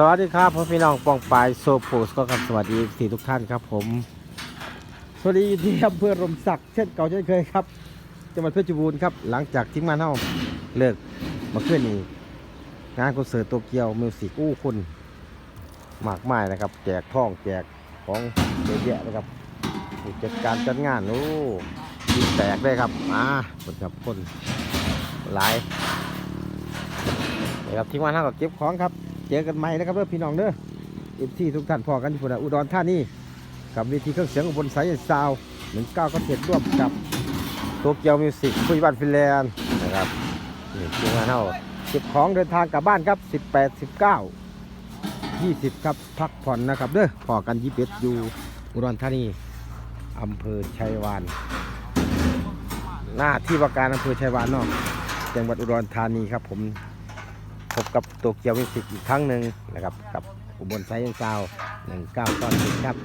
สวัสดีครับพ่อพี่น้องปองปายโซโพสก็ครับสวัสดีสี่ทุกท่านครับผม สวัสดีที่อำเภอรมศักดิ์เช่นเก่าเช่นเคยครับจังหวัดเพชรบูรณ์ครับ หลังจากทิ้งมานเท่าเลิกมาขึ้นนี่งานคอนเสิร์ตโตเกียวมิวสิกอู้คุณมากมายนะครับ แจกท่องแจกของเยอะแยะนะครับผู้จัดการจัดงานโอ้ดีแตกเลยครับมาคนกับคนหลายนะครับทิ้งมานเท่ากับเก็บของครับ เจอกันใหม่นะครับเด้อพี่น้องเด้อเอฟซีทุกท่านพอกันที่พุ่นน่ะอุดรธานีกับเวทีเครื่องเสียงอุบลสายซาวหนึ่งเก้าก็เสร็จร่วมกับโตเกียวมิวสิกคุยบ้านฟินแลนด์นะครับนี่ทีมงานเฮาเก็บของเดินทางกลับบ้านครับ18 19 20ครับพักผ่อนนะครับเด้อพอกันยี่เป็ดอยู่อุดรธานีอำเภอชัยวาน หน้าที่ว่าการอำเภอชัยวานเนาะจังหวัดอุดรธานีครับผม พบกับโตเกียวมิสิกอีกครั้งหนึ่งนะครับกับอุบลไซน์ซาวหนึ่งเก้าก้อนสิครับ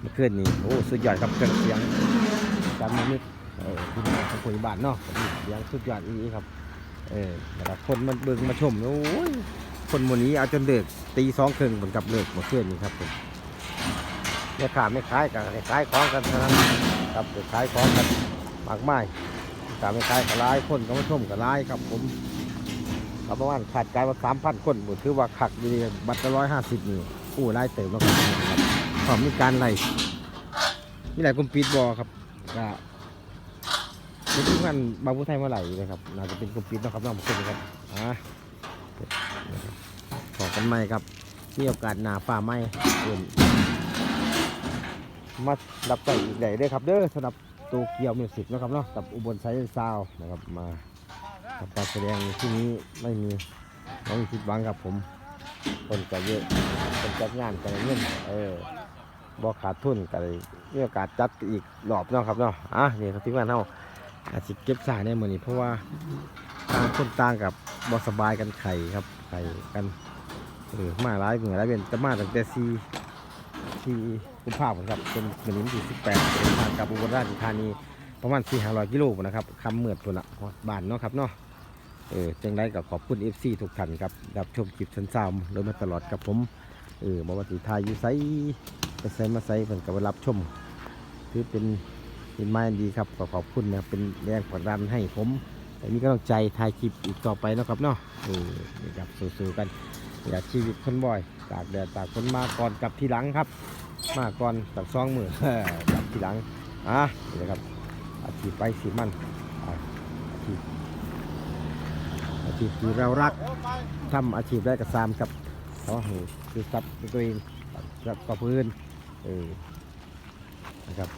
เมื่อคืนนี้โอ้สุดยอดครับเครื่องเสียงจำมานิดเออที่นี่ของคุยบ้านเนาะเสียงสุดยอดอีกครับเออนะครับคนมันเบิ่งมาชมโอ้ยคนหมนี้เอาจนเลิกตีสองครึ่งเหมือนกับเลิกเมื่อคืนนี้ครับผมไม่ขาดไม่คล้ายกันคล้ายของกันนั้นครับคล้ายของกันมากมายกาไม่คล้ายกับร้ายคนก็มาชมกับร้ายครับผม ครับประมาณขาดการว่าสามพันคนบุถือว่าขักอยู่ดีบัตรร้อยห้าสิบนี่อู้ไล่เติมแล้วครับพร้อมมีการไล่มีหลายกลุ่มปิดบอครับก็เป็นที่มันบางผู้ไทยเมื่อไหร่นะครับน่าจะเป็นกลุ่มปิดนะครับน้องผมครับอ่าขอกันไหมครับมีโอกาสหนาฝ่าไหมเพิ่นมาดับใจอีกได้เด้ครับเด้อสำหรับโตเกียวมิวสิกนะครับเนาะกับอุบลไซด์ซาวนะครับมา ครับการแสดงที่นี้ไม่มีไม่มีผิดหวังครับผม คนก็เยอะคนจัดงานกันเงินเออบ่ขาดทุนก็เมีโอกาสจัดอีกรอบเนาะครับเนาะอะนี่ครับที่งานเฮาอาจจะเก็บสายในมื้อนี้เพราะว่าต่างคนต่างกับบ่สบายกันไข่ครับไข่กันเออมาหลายเหมือนหลายเป็นจะมาตั้งแต่4 4กุมภาพครับเป็นมื้อนี้ที่18เดินทางกับอุบลราชธานีประมาณ4 500กิโลนะครับคำเมือดพุ่นละบ้านเนาะครับเนาะ เออจังไรก็ขอบคุณ FC ทุกท่านครับรับชมคลิปสันซาวโดยมาตลอดกับผมเออบอกว่าสีทายอยู่ไซไปไซมาไซเพิ่นก็มารับชมถือเป็นเป็นไม้ดีครับก็ขอบคุณนะเป็นแรงผลักดันให้ผมแต่มีกำลังใจถ่ายคลิปอีกต่อไปนะครับเนาะเออนี่ครับสู้ๆกันอยากชีวิตคนบ่อยตากแดดตากฝนมาก่อนกับทีหลังครับ มาก่อนกับซองมือกับทีหลังอะนี่นะครับอาชีพไปสิมันอาชีพ ชีพที่เรารักทำอาชีพได้กับซามครับขอให้คือทรัพย์ตัวเองกับกับพื้นเออนะครับ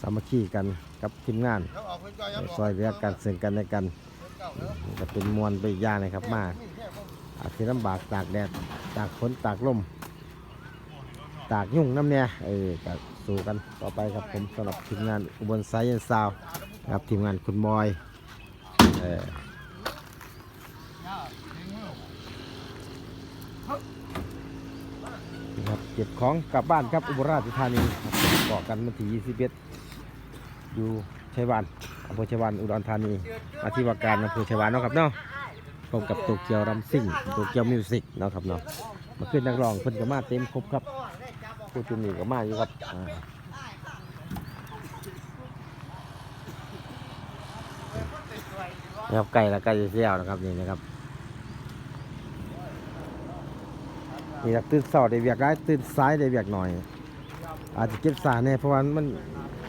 สามัคคีกันกับทีมงานเอ่อซอยเหลือกันเสริงกันในกันนี่ก็เป็นมวลไปอีกอย่างนะครับมากอาจจะลำบากตากแดดตากฝนตากลมตากยุ่งน้ำเนี่ยเออก็สู้กันต่อไปครับผมสำหรับทีมงานอุบลไซน์ซาวครับทีมงานคุณบอยเออนี่ครับเก็บของกลับบ้านครับอุบลราชธานีบเกาะกันวันที่21อยู่ชัยวานอำเภอชัยวานอุดรธานีมาที่ว่าการอำเภอชัยวานเนาะครับเนาะพบกับโตเกียวรัมซิ่งโตเกียวมิวสิกเนาะครับเนาะมาขึ้นนักร้องเพิ่นก็มาเต็มครบครับผู้จุนนี่ก็มาอยู่ครับอ่านะครับไก่ละไก่เสี้ยวนะครับนี่นะครับ นี่ครับตื่นเสาได้เบียกได้ตื่นซ้ายได้เบียกหน่อย อาจจะเก็บสายเนี่ยเพราะว่ามัน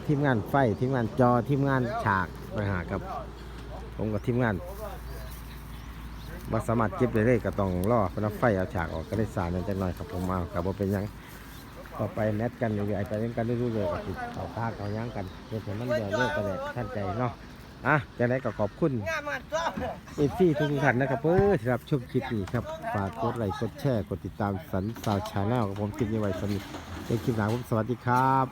ทีมงานไฟทีมงานจอทีมงานฉากปัญหาครับ ผมกับทีมงานมาสามารถเก็บได้เลยก็ต้องรอเพราะไฟเอาฉากออกก็ได้สายนั่นจังหน่อยครับผมเอากับว่าเป็นยังต่อไปแมทกันอยู่ๆไปเล่นกันเรื่อยๆเลยกับติดเอาพากเอายังกันเดี๋ยวมมันเดี๋ยวเลิกกันเลยท่านใจเนาะ อะจังไงก็ขอบคุณเอฟซีทุกท่านนะครับเพื่อที่รับชมคลิปนี้ครับฝากกดไลค์กดแชร์กดติดตามสันสาวชาแนลกับผมคลิปนี้ไว้สนิทในคลิปหน้าผมสวัสดีครับ